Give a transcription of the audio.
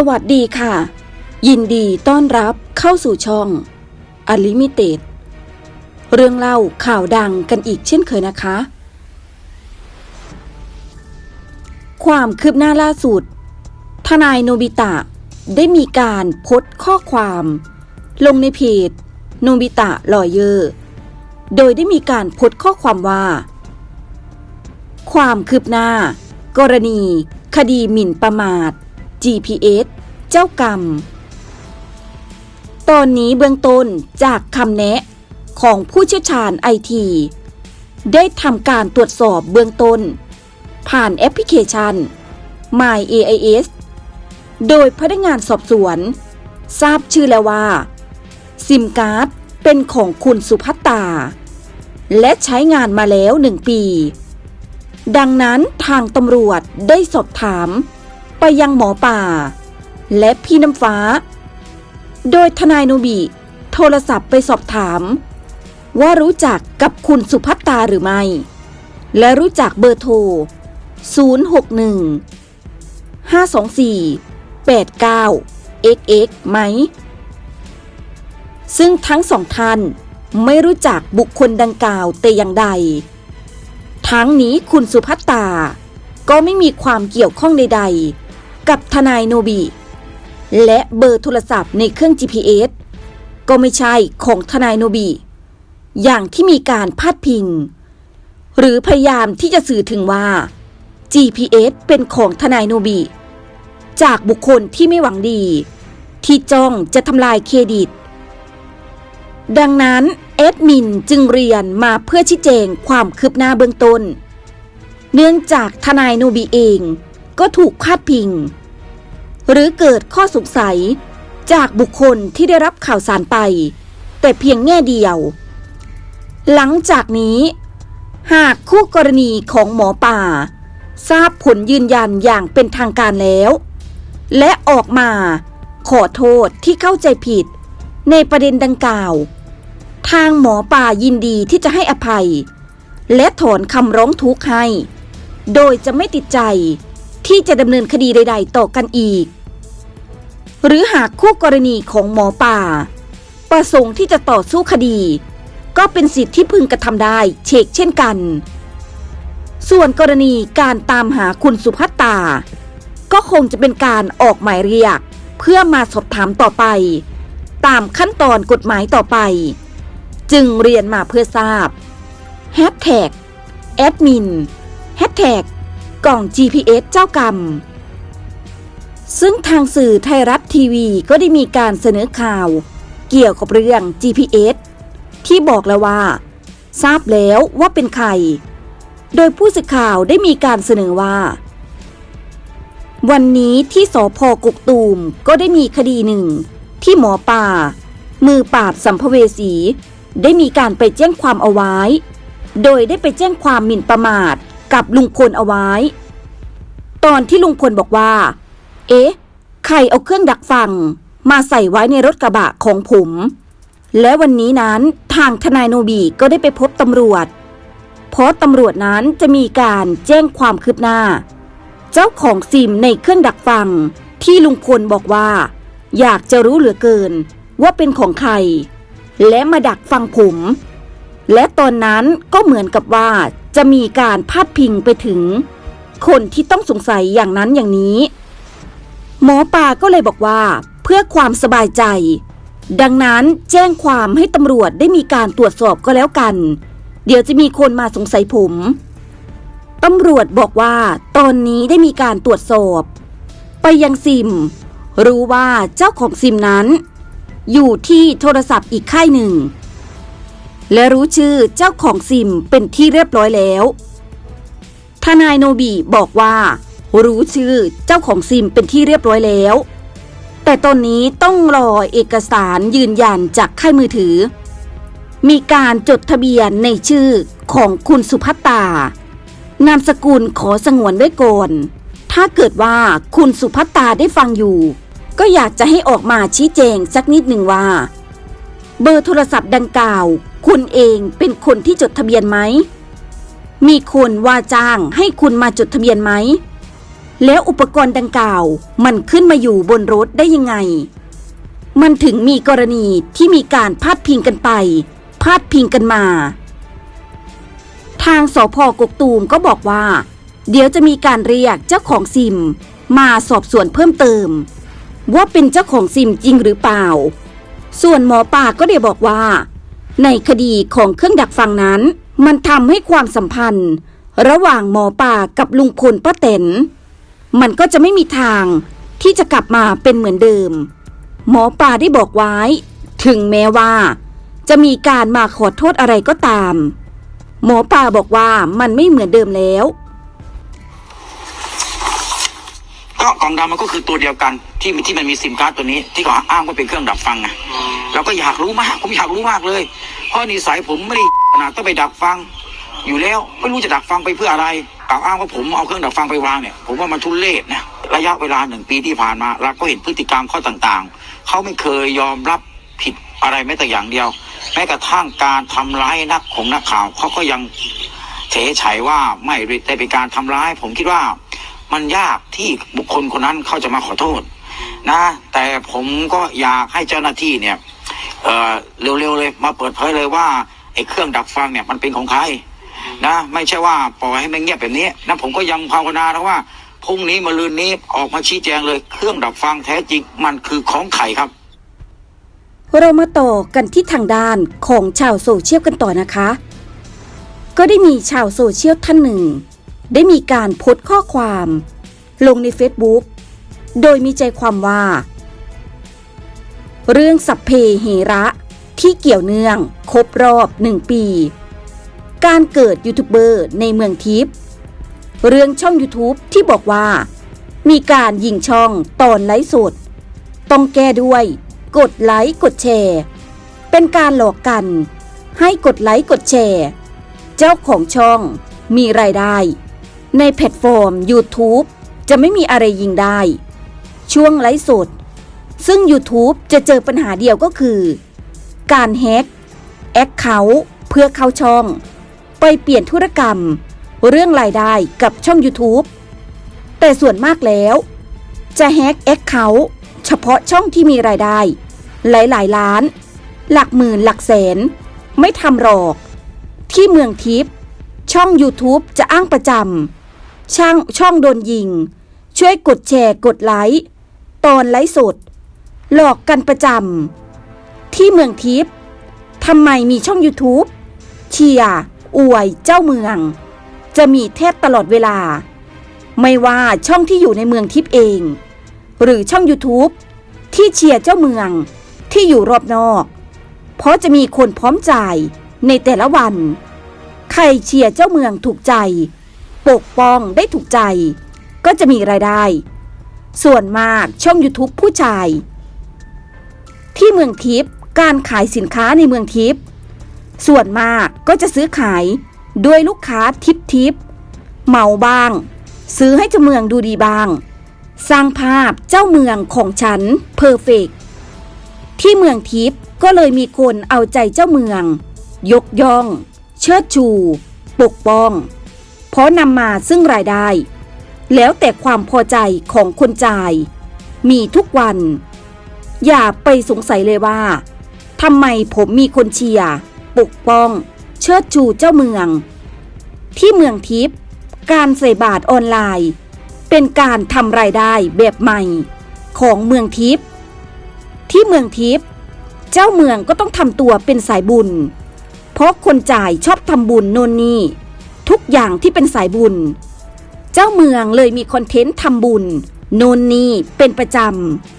สวัสดีค่ะ ยินดีต้อนรับเข้าสู่ช่อง Unlimited เรื่องเล่าข่าวดังกันอีกเช่นเคยนะคะ ความคืบหน้าล่าสุด ทนายโนบิตะได้มีการโพสต์ข้อความ ลงในเพจโนบิตะลอยเยอร์โดยได้มีการโพสต์ข้อความว่า ความคืบหน้า กรณี คดีหมิ่นประมาท GPS เจ้ากรรม ตอนนี้เบื้องต้นจากคำแนะของผู้เชี่ยวชาญไอที ได้ทำการตรวจสอบเบื้องต้น ผ่านแอปพลิเคชัน My AIS โดยพนักงานสอบสวน ทราบชื่อแล้วว่า ซิมการ์ดเป็นของคุณสุภัตตา และใช้งานมาแล้วหนึ่งปี ดังนั้นทางตำรวจได้สอบถาม ไปยังหมอป่า และพี่น้ำฟ้า โดยทนายโนบิโทรศัพท์ไปสอบถาม ว่ารู้จักกับคุณสุภัตตาหรือไม่ และรู้จักเบอร์โทร 061 524 89 xx ไหม ซึ่งทั้งสองท่านไม่รู้จักบุคคลดังกล่าวแต่อย่างใด ทั้งนี้คุณสุภัตตา ก็ไม่มีความเกี่ยวข้องใด ๆ กับทนายโนบิ และเบอร์โทรศัพท์ในเครื่อง GPS ก็ไม่ใช่ของทนายโนบิอย่างที่มีการพาดพิง หรือพยายามที่จะสื่อถึงว่า GPS เป็นของทนายโนบิจากบุคคลที่ไม่หวังดี ที่จ้องจะทำลายเครดิต ดังนั้นแอดมินจึงเรียนมาเพื่อชี้แจงความคืบหน้าเบื้องต้น เนื่องจากทนายโนบิเองก็ถูกพาดพิง หรือเกิดข้อสงสัย จากบุคคลที่ได้รับข่าวสารไป แต่เพียงแง่เดียว หลังจากนี้ หากคู่กรณีของหมอป่า ทราบผลยืนยันอย่างเป็นทางการแล้ว และออกมาขอโทษที่เข้าใจผิด ในประเด็นดังกล่าว ทางหมอป่ายินดีที่จะให้อภัย และถอนคำร้องทุกข์ให้ โดยจะไม่ติดใจที่จะดำเนินคดีใด ๆ ต่อกันอีก หรือหากคู่กรณีของหมอป่า ประสงค์ที่จะต่อสู้คดี ก็เป็นสิทธิ์ที่พึงกระทำได้เชกเช่นกัน ส่วนกรณีการตามหาคุณสุภัตตา ก็คงจะเป็นการออกหมายเรียก เพื่อมาสอบถามต่อไป ตามขั้นตอนกฎหมายต่อไป จึงเรียนมาเพื่อทราบแฮชแท็กแอดมินแฮชแท็กกล่อง GPS เจ้ากรรม ซึ่งทางสื่อไทยรัฐทีวีก็ได้มีการเสนอข่าว เกี่ยวกับเรื่อง GPS ที่บอกแล้วว่า ทราบแล้วว่าเป็นใคร โดยผู้สื่อข่าวได้มีการเสนอว่า วันนี้ที่สพกกตูมก็ได้มีคดีหนึ่ง ที่หมอป่า มือปราบสัมภเวสี ได้มีการไปแจ้งความเอาไว้ โดยได้ไปแจ้งความหมิ่นประมาทกับลุงพลเอาไว้ ตอนที่ลุงพลบอกว่า เอ๊ะ ใครเอาเครื่องดักฟัง มาใส่ไว้ในรถกระบะของผม และวันนี้นั้นทางทนายโนบีก็ได้ไปพบตำรวจ เพราะตำรวจนั้นจะมีการแจ้งความคืบหน้า เจ้าของซิมในเครื่องดักฟัง ที่ลุงพลบอกว่า อยากจะรู้เหลือเกิน ว่าเป็นของใคร และมาดักฟังผม และตอนนั้นก็เหมือนกับว่าจะมีการพาดพิงไปถึง คนที่ต้องสงสัยอย่างนั้นอย่างนี้ หมอปลาก็เลยบอกว่า เพื่อความสบายใจ ดังนั้นแจ้งความให้ตำรวจได้มีการตรวจสอบก็แล้วกัน เดี๋ยวจะมีคนมาสงสัยผมตำรวจบอกว่า ตอนนี้ได้มีการตรวจสอบ ไปยังซิม รู้ว่าเจ้าของซิมนั้น อยู่ที่โทรศัพท์อีกค่ายหนึ่ง และรู้ชื่อเจ้าของซิมเป็นที่เรียบร้อยแล้ว ทนายโนบีบอกว่า รู้ชื่อเจ้าของซิมเป็นที่เรียบร้อยแล้ว แต่ตอนนี้ต้องรอเอกสารยืนยันจากค่ายมือถือ มีการจดทะเบียนในชื่อของคุณสุภัตตานามสกุลขอสงวนไว้ก่อน ถ้าเกิดว่าคุณสุภัตตาได้ฟังอยู่ ก็อยากจะให้ออกมาชี้แจงสักนิดหนึ่งว่า เบอร์โทรศัพท์ดังกล่าว คุณเองเป็นคนที่จดทะเบียนไหม มีคนว่าจ้างให้คุณมาจดทะเบียนไหม แล้วอุปกรณ์ดังกล่าว มันขึ้นมาอยู่บนรถได้ยังไง มันถึงมีกรณีที่มีการพาดพิงกันไป พาดพิงกันมา ทางสพกกตูมก็บอกว่า เดี๋ยวจะมีการเรียกเจ้าของซิม มาสอบสวนเพิ่มเติม ว่าเป็นเจ้าของซิมจริงหรือเปล่า ส่วนหมอป่าก็ได้บอกว่า ในคดีของเครื่องดักฟังนั้น มันทำให้ความสัมพันธ์ ระหว่างหมอป่ากับลุงพลป้าเต็น มันก็จะไม่มีทางที่จะกลับมาเป็นเหมือนเดิม หมอป่าได้บอกไว้ ถึงแม้ว่า จะมีการมาขอโทษอะไรก็ตาม หมอป่าบอกว่ามันไม่เหมือนเดิมแล้ว ก็กล่องดำมันก็คือตัวเดียวกัน ที่ที่มันมีซิมการ์ดตัวนี้ที่เขาอ้างว่าเป็นเครื่องดักฟังไงเราก็อยากรู้มากผมอยากรู้มากเลย เพราะนิสัยผมไม่ได้ขนาดต้องไปดักฟัง อยู่แล้วไม่รู้จะดักฟังไปเพื่ออะไร กล่าวอ้างว่าผมเอาเครื่องดักฟังไปวางเนี่ยผมว่ามันทุเรศนะระยะเวลาหนึ่งปีที่ผ่านมาเราก็เห็นพฤติกรรมเขาต่างๆ เขาไม่เคยยอมรับผิดอะไรแม้แต่อย่างเดียว แม้กระทั่งการทำร้ายนักของนักข่าวเขาก็ยังเฉยฉยว่าไม่ได้เป็นการทำร้าย ผมคิดว่ามันยากที่บุคคลคนนั้นเขาจะมาขอโทษนะ แต่ผมก็อยากให้เจ้าหน้าที่เนี่ยเออเร็วๆเลยมาเปิดเผยเลยว่าไอ้เครื่องดักฟังเนี่ยมันเป็นของใคร นะ ไม่ใช่ว่าปล่อยให้มันเงียบแบบนี้นะผมก็ยังภาวนานะว่าพรุ่งนี้มะรืนนี้ออกมาชี้แจงเลย เครื่องดักฟังแท้จริงมันคือของใครครับเรามาต่อกันที่ทางด้านของชาวโซเชียลกันต่อนะคะ ก็ได้มีชาวโซเชียลท่านหนึ่ง ได้มีการโพสต์ข้อความ ลงใน Facebook โดยมีใจความว่า เรื่องสัพเพเหระที่เกี่ยวเนื่อง ครบรอบหนึ่งปี การเกิดยูทูบเบอร์ในเมืองทิพย์เรื่องช่อง YouTube ที่บอกว่า มีการยิงช่องตอนไลฟ์สด ต้องแก้ด้วย กดไลค์กดแชร์ เป็นการหลอกกัน ให้กดไลค์กดแชร์ เจ้าของช่องมีรายได้ ในแพลตฟอร์ม YouTube จะไม่มีอะไรยิงได้ ช่วงไลฟ์สด ซึ่ง YouTube จะเจอปัญหาเดียวก็คือ การแฮกแอคเคาท์เพื่อเข้าช่อง ไปเปลี่ยนธุรกรรม เรื่องรายได้กับช่อง YouTube แต่ส่วนมากแล้ว จะแฮกแอคเคาท์เฉพาะช่องที่มีรายได้ หลายๆ ล้าน หลักหมื่นหลักแสน ไม่ทำหรอก ที่เมืองทิพย์ช่อง YouTube จะอ้างประจำช่างช่องโดนยิง ช่วยกดแชร์กดไลค์ตอนไลฟ์สด หลอกกันประจำที่เมืองทิพย์ทำไมมีช่อง YouTube เชียร์ อวยเจ้าเมือง จะมีแทบตลอดเวลา ไม่ว่าช่องที่อยู่ในเมืองทิพย์เอง หรือช่อง YouTube ที่เชียร์เจ้าเมืองที่อยู่รอบนอก เพราะจะมีคนพร้อมจ่ายในแต่ละวัน ใครเชียร์เจ้าเมืองถูกใจ ปกป้องได้ถูกใจ ก็จะมีรายได้ ส่วนมากช่อง YouTube ผู้ชาย ที่เมืองทิพย์การขายสินค้าในเมืองทิพย์ ส่วนมากก็จะซื้อขายด้วยลูกค้าทิปทิปเหมาบ้าง ซื้อให้เจ้าเมืองดูดีบ้าง สร้างภาพเจ้าเมืองของฉันเพอร์เฟกที่เมืองทิพย์ก็เลยมีคนเอาใจเจ้าเมือง ยกย่อง เชิดชู ปกป้อง เพราะนำมาซึ่งรายได้ แล้วแต่ความพอใจของคนจ่าย มีทุกวัน อย่าไปสงสัยเลยว่าทำไมผมมีคนเชียร์ ปกป้อง เชิดชูเจ้าเมือง ที่เมืองทิพย์การใส่บาทออนไลน์ เป็นการทำรายได้แบบใหม่ ของเมืองทิพย์ที่เมืองทิพย์เจ้าเมืองก็ต้องทำตัวเป็นสายบุญ เพราะคนจ่ายชอบทำบุญโน่นนี่ ทุกอย่างที่เป็นสายบุญ เจ้าเมืองเลยมีคอนเทนต์ทำบุญ โน่นนี่เป็นประจำ